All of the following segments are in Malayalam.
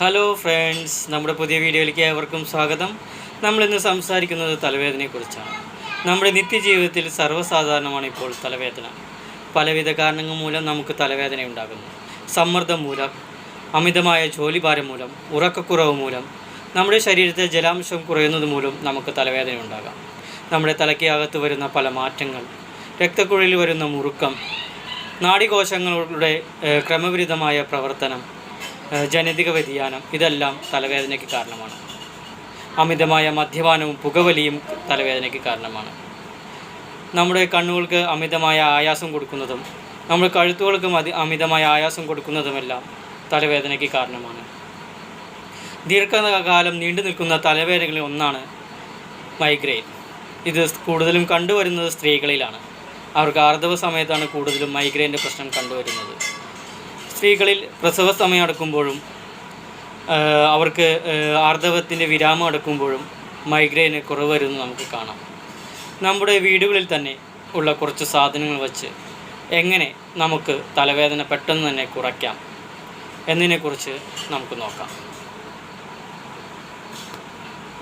ഹലോ ഫ്രണ്ട്സ് നമ്മുടെ പുതിയ വീഡിയോയിലേക്ക് ഏവർക്കും സ്വാഗതം. നമ്മളിന്ന് സംസാരിക്കുന്നത് തലവേദനയെക്കുറിച്ചാണ്. നമ്മുടെ നിത്യജീവിതത്തിൽ സർവസാധാരണമാണ് ഇപ്പോൾ തലവേദന. പലവിധ കാരണങ്ങൾ മൂലം നമുക്ക് തലവേദന ഉണ്ടാകുന്നു. സമ്മർദ്ദം മൂലം അമിതമായ ജോലിഭാരം മൂലം ഉറക്കക്കുറവ് മൂലം നമ്മുടെ ശരീരത്തെ ജലാംശം കുറയുന്നത് മൂലം നമുക്ക് തലവേദന ഉണ്ടാകാം. നമ്മുടെ തലയ്ക്ക് അകത്ത് വരുന്ന പല മാറ്റങ്ങൾ രക്തക്കുഴലിൽ വരുന്ന മുറുക്കം നാഡികോശങ്ങളുടെ ക്രമവിരുദ്ധമായ പ്രവർത്തനം ജനിതക വ്യതിയാനം ഇതെല്ലാം തലവേദനയ്ക്ക് കാരണമാണ്. അമിതമായ മദ്യപാനവും പുകവലിയും തലവേദനയ്ക്ക് കാരണമാണ്. നമ്മുടെ കണ്ണുകൾക്ക് അമിതമായ ആയാസം കൊടുക്കുന്നതും നമ്മൾ കഴുത്തുകൾക്ക് മതി അമിതമായ ആയാസം കൊടുക്കുന്നതുമെല്ലാം തലവേദനയ്ക്ക് കാരണമാണ്. ദീർഘകാലം നീണ്ടു നിൽക്കുന്ന തലവേദനകളിൽ ഒന്നാണ് മൈഗ്രെയിൻ ഇത് കൂടുതലും കണ്ടുവരുന്നത് സ്ത്രീകളിലാണ്. അവർക്ക് ആർദവ സമയത്താണ് കൂടുതലും മൈഗ്രെയിന്റെ പ്രശ്നം കണ്ടുവരുന്നത്. സ്ത്രീകളിൽ പ്രസവ സമയം അടക്കുമ്പോഴും അവർക്ക് ആർദവത്തിന്റെ വിരാമം അടക്കുമ്പോഴും മൈഗ്രെയിന് കുറവ് വരുന്നത് നമുക്ക് കാണാം. നമ്മുടെ വീടുകളിൽ തന്നെ ഉള്ള കുറച്ച് സാധനങ്ങൾ വച്ച് എങ്ങനെ നമുക്ക് തലവേദന പെട്ടെന്ന് തന്നെ കുറയ്ക്കാം എന്നതിനെക്കുറിച്ച് നമുക്ക് നോക്കാം.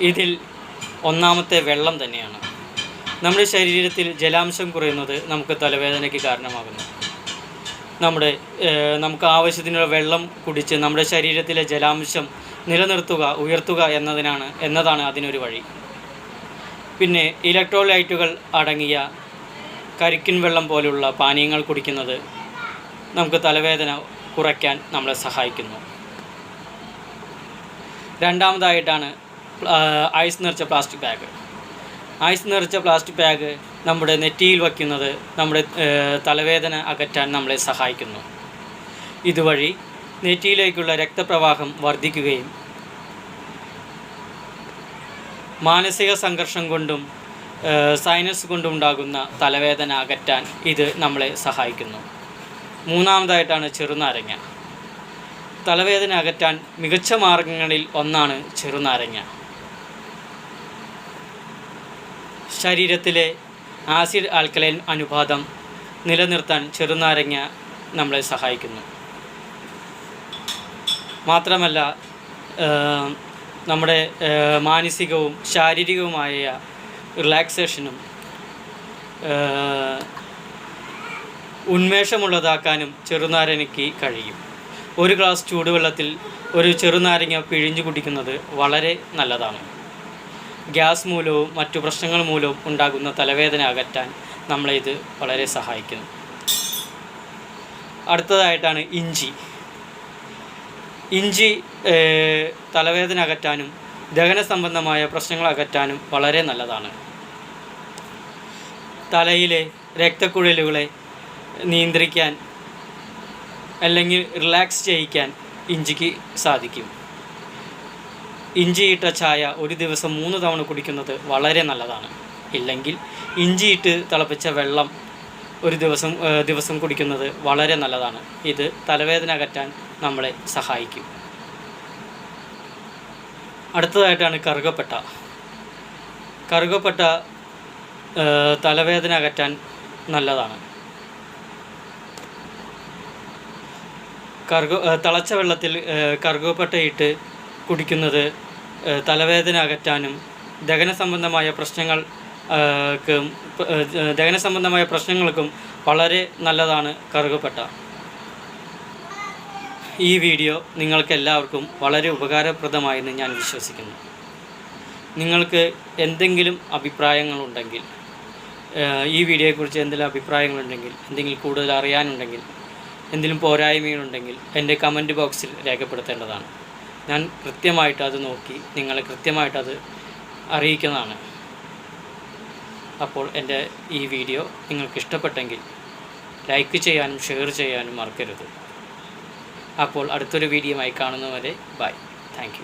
ഇതിൽ ഒന്നാമത്തെ വെള്ളം തന്നെയാണ്. നമ്മുടെ ശരീരത്തിൽ ജലാംശം കുറയുന്നത് നമുക്ക് തലവേദനയ്ക്ക് കാരണമാകുന്നു. നമ്മുടെ നമുക്ക് ആവശ്യത്തിനുള്ള വെള്ളം കുടിച്ച് നമ്മുടെ ശരീരത്തിലെ ജലാംശം നിലനിർത്തുക ഉയർത്തുക എന്നതിനാണ് എന്നതാണ് അതിനൊരു വഴി. പിന്നെ ഇലക്ട്രോലൈറ്റുകൾ അടങ്ങിയ കരിക്കിൻ വെള്ളം പോലുള്ള പാനീയങ്ങൾ കുടിക്കുന്നത് നമുക്ക് തലവേദന കുറയ്ക്കാൻ നമ്മളെ സഹായിക്കുന്നു. രണ്ടാമതായിട്ടാണ് ഐസ് നിറച്ച പ്ലാസ്റ്റിക് ബാഗ്. ഐസ് നിറച്ച പ്ലാസ്റ്റിക് ബാഗ് നമ്മുടെ നെറ്റിയിൽ വയ്ക്കുന്നത് നമ്മുടെ തലവേദന അകറ്റാൻ നമ്മളെ സഹായിക്കുന്നു. ഇതുവഴി നെറ്റിയിലേക്കുള്ള രക്തപ്രവാഹം വർദ്ധിക്കുകയും മാനസിക സംഘർഷം കൊണ്ടും സൈനസ് കൊണ്ടും ഉണ്ടാകുന്ന തലവേദന അകറ്റാൻ ഇത് നമ്മളെ സഹായിക്കുന്നു. മൂന്നാമതായിട്ടാണ് ചെറുനാരങ്ങ. തലവേദന അകറ്റാൻ മികച്ച മാർഗങ്ങളിൽ ഒന്നാണ് ചെറുനാരങ്ങ. ശരീരത്തിലെ ആസിഡ് ആൽക്കലൈൻ അനുപാതം നിലനിർത്താൻ ചെറുനാരങ്ങ നമ്മളെ സഹായിക്കുന്നു. മാത്രമല്ല നമ്മുടെ മാനസികവും ശാരീരികവുമായ റിലാക്സേഷനും ഉന്മേഷമുള്ളതാക്കാനും ചെറുനാരങ്ങയ്ക്ക് കഴിയും. ഒരു ഗ്ലാസ് ചൂടുവെള്ളത്തിൽ ഒരു ചെറുനാരങ്ങ പിഴിഞ്ഞു കുടിക്കുന്നത് വളരെ നല്ലതാണ്. ഗ്യാസ് മൂലവും മറ്റു പ്രശ്നങ്ങൾ മൂലവും ഉണ്ടാകുന്ന തലവേദന അകറ്റാൻ നമ്മളെ ഇത് വളരെ സഹായിക്കുന്നു. അടുത്തതായിട്ടാണ് ഇഞ്ചി. ഇഞ്ചി തലവേദന അകറ്റാനും ദഹന സംബന്ധമായ പ്രശ്നങ്ങൾ അകറ്റാനും വളരെ നല്ലതാണ്. തലയിലെ രക്തക്കുഴലുകളെ നിയന്ത്രിക്കാൻ അല്ലെങ്കിൽ റിലാക്സ് ചെയ്യിക്കാൻ ഇഞ്ചിക്ക് സാധിക്കും. ഇഞ്ചിയിട്ട ചായ ഒരു ദിവസം മൂന്ന് തവണ കുടിക്കുന്നത് വളരെ നല്ലതാണ്. ഇല്ലെങ്കിൽ ഇഞ്ചിയിട്ട് തിളപ്പിച്ച വെള്ളം ഒരു ദിവസം ദിവസം കുടിക്കുന്നത് വളരെ നല്ലതാണ്. ഇത് തലവേദന അകറ്റാൻ നമ്മളെ സഹായിക്കും. അടുത്തതായിട്ടാണ് കറുകപ്പട്ട. കറുകപ്പട്ട തലവേദന അകറ്റാൻ നല്ലതാണ്. കറുക തിളച്ച വെള്ളത്തിൽ കറുകപ്പട്ടയിട്ട് കുടിക്കുന്നത് തലവേദന അകറ്റാനും ദഹന സംബന്ധമായ പ്രശ്നങ്ങൾ ദഹന സംബന്ധമായ പ്രശ്നങ്ങൾക്കും വളരെ നല്ലതാണ് കറുകപ്പട്ട. ഈ വീഡിയോ നിങ്ങൾക്കെല്ലാവർക്കും വളരെ ഉപകാരപ്രദമായെന്ന് ഞാൻ വിശ്വസിക്കുന്നു. നിങ്ങൾക്ക് എന്തെങ്കിലും അഭിപ്രായങ്ങളുണ്ടെങ്കിൽ ഈ വീഡിയോയെക്കുറിച്ച് എന്തെങ്കിലും അഭിപ്രായങ്ങളുണ്ടെങ്കിൽ എന്തെങ്കിലും കൂടുതൽ അറിയാനുണ്ടെങ്കിൽ എന്തെങ്കിലും പോരായ്മകളുണ്ടെങ്കിൽ എന്റെ കമന്റ് ബോക്സിൽ രേഖപ്പെടുത്തേണ്ടതാണ്. ഞാൻ കൃത്യമായിട്ട് അത് നോക്കി നിങ്ങളെ കൃത്യമായിട്ട് അത് അറിയിക്കുന്നതാണ്. അപ്പോൾ എന്റെ ഈ വീഡിയോ നിങ്ങൾക്ക് ഇഷ്ടപ്പെട്ടെങ്കിൽ ലൈക്ക് ചെയ്യാനും ഷെയർ ചെയ്യാനും മറക്കരുത്. അപ്പോൾ അടുത്തൊരു വീഡിയോ ആയി കാണുന്നവരെ ബൈ. താങ്ക്